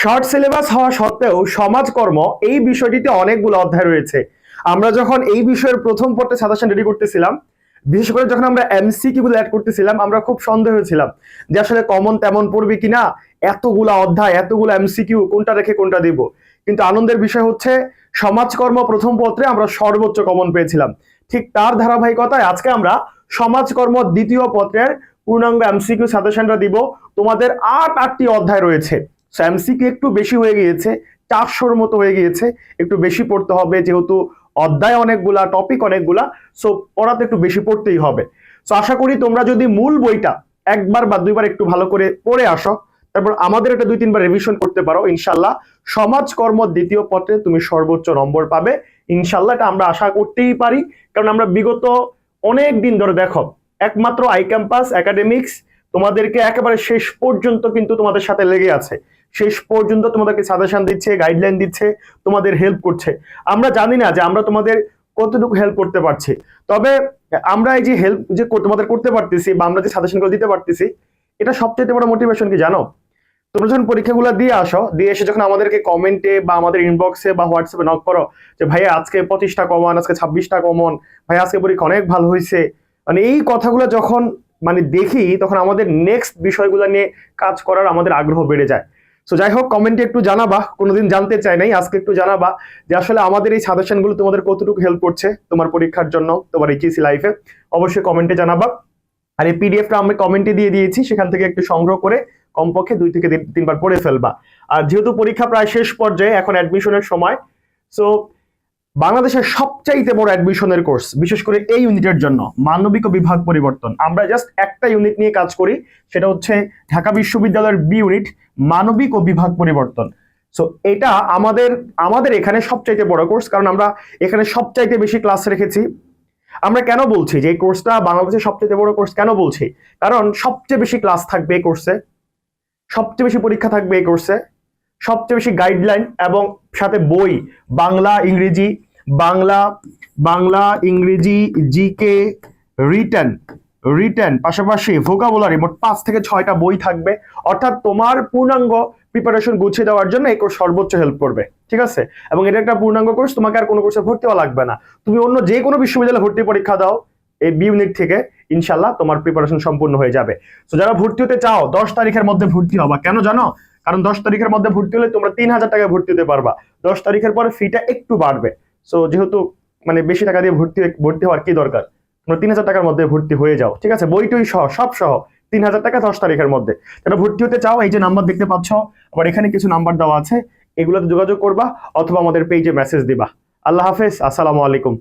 Short syllabus হওয়া সত্ত্বেও সমাজকর্ম এই বিষয়টিতে অনেকগুলো অধ্যায় রয়েছে। আমরা যখন এই বিষয়ের প্রথম পড়তে সাজেশন রেডি করতেছিলাম, বিশেষ করে যখন আমরা এমসিকিউ গুলো অ্যাড করতেছিলাম, আমরা খুব সন্দেহ ছিলাম যে আসলে কমন তেমন পড়বে কিনা, এতগুলা অধ্যায়, এতগুলো এমসিকিউ কোনটা রেখে কোনটা দিব। কিন্তু আনন্দের বিষয় হচ্ছে, সমাজকর্ম প্রথম পত্রে আমরা সর্বোচ্চ কমন পেয়েছিলাম। ঠিক তার ধারাবাহিকতায় আজকে আমরা সমাজকর্ম দ্বিতীয় পত্রের পূর্ণাঙ্গ এমসিকিউ সাজেশনটা দিব। তোমাদের আট আটটি অধ্যায় রয়েছে। সো এমসিকিউ একটু বেশি হয়ে গিয়েছে, চারশোর মতো হয়ে গিয়েছে, একটু বেশি পড়তে হবে যেহেতু অধ্যায় অনেকগুলা টপিক অনেকগুলা সো পড়াতে একটু বেশি পড়তেই হবে। সো আশা করি তোমরা যদি মূল বইটা একবার বা দুইবার একটু ভালো করে পড়ে আসো, তারপর আমাদের এটা দুই তিনবার রিভিশন করতে পারো, ইনশাল্লাহ সমাজকর্ম দ্বিতীয় পত্রে তুমি সর্বোচ্চ নম্বর পাবে। ইনশাল্লাহ এটা আমরা আশা করতেই পারি, কারণ আমরা বিগত অনেক দিন ধরে দেখো, একমাত্র আই ক্যাম্পাস একাডেমিক্স তোমাদেরকে একেবারে শেষ পর্যন্ত কিন্তু তোমাদের সাথে লেগে আছে। শেষ পর্যন্ত তোমাদেরকে সাজেশন দিচ্ছে গাইডলাইন দিচ্ছে, তোমাদের হেল্প করছে। আমরা জানি না যে আমরা তোমাদের কতটুকু হেল্প করতে পারছি। তবে আমরা এই যে হেল্প যে তোমাদের করতে পারতেছি বা আমরা যে সাজেশনগুলো দিতে পারতেছি, এটা সবচেয়ে বড় মোটিভেশন কি জানো? তোমরা যখন পরীক্ষাগুলো দিয়ে আসো, দিয়ে এসে যখন আমাদেরকে কমেন্টে বা আমাদের ইনবক্সে বা হোয়াটসঅ্যাপে নক করো যে ভাই আজকে পঁচিশটা কমন আজকে ছাব্বিশটা কমন ভাই আজকে পরীক্ষা অনেক ভালো হয়েছে মানে এই কথাগুলো যখন মানে দেখি তখন আমাদের নেক্সট বিষয়গুলো নিয়ে কাজ করার আমাদের আগ্রহ বেড়ে যায়। সো যাই হোক কমেন্টে একটু জানাবা, কোনোদিন জানতে চাই নাই, আজকে একটু জানাবা যে আসলে আমাদের এই সাজেশনগুলো তোমাদের কতটুকু হেল্প করছে তোমার পরীক্ষার জন্য, তোমার এইচএসি লাইফে অবশ্যই কমেন্টে জানাবা। আর এই পিডিএফটা আমি কমেন্টে দিয়ে দিয়েছি, সেখান থেকে একটু সংগ্রহ করে কমপক্ষে দুই থেকে তিনবার পড়ে ফেলবা। আর যেহেতু পরীক্ষা প্রায় শেষ পর্যায়ে, এখন অ্যাডমিশনের সময় সো বাংলাদেশের সবচাইতে বড় অ্যাডমিশনের কোর্স বিশেষ করে এই ইউনিটের জন্য, মানবিক বিভাগ পরিবর্তন। আমরা জাস্ট একটা ইউনিট নিয়ে কাজ করি, সেটা হচ্ছে ঢাকা বিশ্ববিদ্যালয়ের বি ইউনিট মানবিক ও বিভাগ পরিবর্তন। সো এটা আমাদের আমাদের এখানে সবচাইতে বড় কোর্স কারণ আমরা এখানে সবচাইতে বেশি ক্লাস রেখেছি। আমরা কেন বলছি যে এই কোর্সটা বাংলাদেশের সবচেয়ে বড় কোর্স কেন বলছি? কারণ সবচেয়ে বেশি ক্লাস থাকবে এই কোর্সে সবচেয়ে বেশি পরীক্ষা থাকবে এই কোর্সে সবচেয়ে বেশি গাইডলাইন এবং সাথে বই, বাংলা, ইংরেজি বাংলা বাংলা, ইংরেজি জিকে রিটেন রিটেন পাশাপাশি ভোকাবুলারি মোট পাঁচ থেকে ছয়টা বই থাকবে। অর্থাৎ তোমার পূর্ণাঙ্গ প্রিপারেশন গুছিয়ে দেওয়ার জন্য এই কোর্স সর্বোচ্চ হেল্প করবে, ঠিক আছে? এবং এটা একটা পূর্ণাঙ্গ কোর্স তোমাকে আর কোনো কোর্সে ভর্তি হওয়া লাগবে না। তুমি অন্য যে কোনো বিশ্ববিদ্যালয়ে ভর্তি পরীক্ষা দাও, এই বি ইউনিট থেকে ইনশাল্লাহ তোমার প্রিপারেশন সম্পূর্ণ হয়ে যাবে। তো যারা ভর্তি হতে চাও, দশ তারিখের মধ্যে ভর্তি হবা। কেন জানো? কারণ দশ তারিখের মধ্যে ভর্তি হলে তোমরা তিন হাজার টাকায় ভর্তি হতে পারবা। দশ তারিখের পরে ফিটা একটু বাড়বে। সো যেহেতু মানে বেশি টাকা দিয়ে ভর্তি ভর্তি হওয়ার কি দরকার? তোমরা তিন হাজার টাকার মধ্যে ভর্তি হয়ে যাও, ঠিক আছে? বইটই সহ, সব সহ, তিন হাজার টাকা দশ তারিখের মধ্যে। যারা ভর্তি হতে চাও, এই যে নাম্বার দেখতে পাচ্ছ, আবার এখানে কিছু নাম্বার দেওয়া আছে, এগুলোতে যোগাযোগ করবা, অথবা আমাদের পেজে মেসেজ দিবা। আল্লাহ হাফেজ, আসসালামু আলাইকুম।